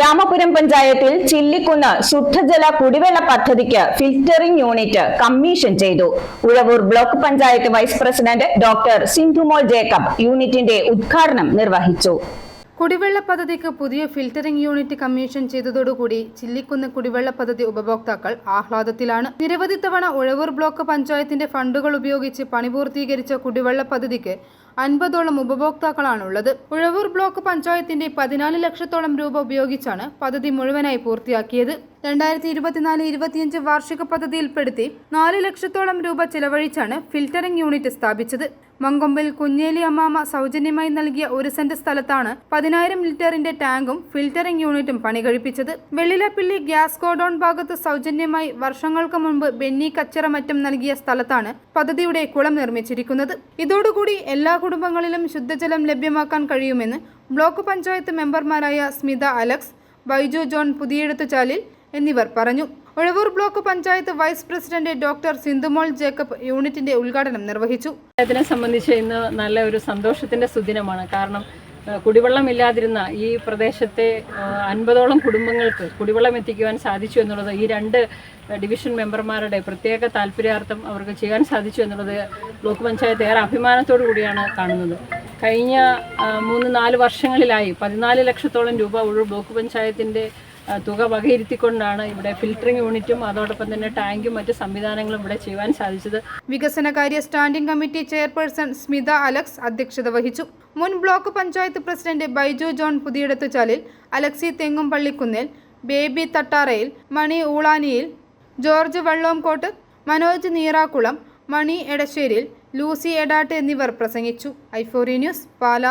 രാമപുരം പഞ്ചായത്തിൽ ചില്ലിക്കുന്ന് ശുദ്ധജല കുടിവെള്ള പദ്ധതിക്ക് ഫിൽറ്ററിംഗ് യൂണിറ്റ് കമ്മീഷൻ ചെയ്തു. Uzhavoor block panchayat vice president doctor Sindhumol Jacob യൂണിറ്റിന്റെ ഉദ്ഘാടനം നിർവഹിച്ചു. കുടിവെള്ള പദ്ധതിക്ക് പുതിയ ഫിൽറ്ററിംഗ് യൂണിറ്റ് കമ്മീഷൻ ചെയ്തതോടുകൂടി ചില്ലിക്കുന്ന് കുടിവെള്ള പദ്ധതി ഉപഭോക്താക്കൾ ആഹ്ലാദത്തിലാണ്. നിരവധി തവണ ഉഴവൂർ ബ്ലോക്ക് പഞ്ചായത്തിന്റെ ഫണ്ടുകൾ ഉപയോഗിച്ച് പണി പൂർത്തീകരിച്ച കുടിവെള്ള പദ്ധതിക്ക് അൻപതോളം ഉപഭോക്താക്കളാണുള്ളത്. ഉഴവൂർ ബ്ലോക്ക് പഞ്ചായത്തിന്റെ പതിനാല് ലക്ഷത്തോളം രൂപ ഉപയോഗിച്ചാണ് പദ്ധതി മുഴുവനായി പൂർത്തിയാക്കിയത്. രണ്ടായിരത്തി ഇരുപത്തിനാല് ഇരുപത്തിയഞ്ച് വാർഷിക പദ്ധതിയിൽപ്പെടുത്തി നാല് ലക്ഷത്തോളം രൂപ ചിലവഴിച്ചാണ് ഫിൽറ്ററിംഗ് യൂണിറ്റ് സ്ഥാപിച്ചത്. മങ്കൊമ്പിൽ കുഞ്ഞേലി അമ്മാമ സൗജന്യമായി നൽകിയ ഒരു സെന്റ് സ്ഥലത്താണ് പതിനായിരം ലിറ്ററിന്റെ ടാങ്കും ഫിൽറ്ററിംഗ് യൂണിറ്റും പണി കഴിപ്പിച്ചത് വെള്ളിലപ്പിള്ളി ഗ്യാസ് ഗോഡൌൺ ഭാഗത്ത് സൗജന്യമായി വർഷങ്ങൾക്ക് മുൻപ് ബെന്നി കച്ചിറമറ്റം നൽകിയ സ്ഥലത്താണ് പദ്ധതിയുടെ കുളം നിർമ്മിച്ചിരിക്കുന്നത്. ഇതോടുകൂടി എല്ലാ കുടുംബങ്ങളിലും ശുദ്ധജലം ലഭ്യമാക്കാൻ കഴിയുമെന്ന് ബ്ലോക്ക് പഞ്ചായത്ത് മെമ്പർമാരായ സ്മിത അലക്സ് ബൈജു ജോൺ പുതിയെഴുത്തുചാലിൽ എന്നിവർ പറഞ്ഞു. Uzhavoor block panchayat vice president doctor Sindhumol Jacob യൂണിറ്റിന്റെ ഉദ്ഘാടനം നിർവഹിച്ചു. അതിനെ സംബന്ധിച്ച് ഇന്ന് നല്ല ഒരു സന്തോഷത്തിന്റെ സുദിനമാണ്. കാരണം കുടിവെള്ളം കുടിവെള്ളമില്ലാതിരുന്ന ഈ പ്രദേശത്തെ അൻപതോളം കുടുംബങ്ങൾക്ക് കുടിവെള്ളം എത്തിക്കുവാൻ സാധിച്ചു എന്നുള്ളത് ഈ രണ്ട് ഡിവിഷൻ മെമ്പർമാരുടെ പ്രത്യേക താല്പര്യാർത്ഥം അവർക്ക് ചെയ്യാൻ സാധിച്ചു എന്നുള്ളത് ബ്ലോക്ക് പഞ്ചായത്ത് ഏറെ അഭിമാനത്തോടു കൂടിയാണ് കാണുന്നത്. കഴിഞ്ഞ മൂന്ന് നാല് വർഷങ്ങളിലായി പതിനാല് ലക്ഷത്തോളം രൂപ ഒരു ബ്ലോക്ക് പഞ്ചായത്തിന്റെ തുക വകയിരുത്തിക്കൊണ്ടാണ് ഇവിടെ ഫിൽറ്ററിംഗ് യൂണിറ്റും അതോടൊപ്പം തന്നെ ടാങ്കും മറ്റ് സംവിധാനങ്ങളും ഇവിടെ ചെയ്യുവാൻ സാധിച്ചത്. വികസനകാര്യ standing committee chairperson Smitha Alex അധ്യക്ഷത വഹിച്ചു. മുൻ block panchayat president Baiju John Puthiyeduthuchalil Alexy Thengum Pallikunnil Baby Thattarayil Mani Oolaniyil George Vallomkottu Manoj Neerakkulam Mani Edasseril Lucy Edattu എന്നിവർ പ്രസംഗിച്ചു. ഐഫോറി ന്യൂസ് പാല.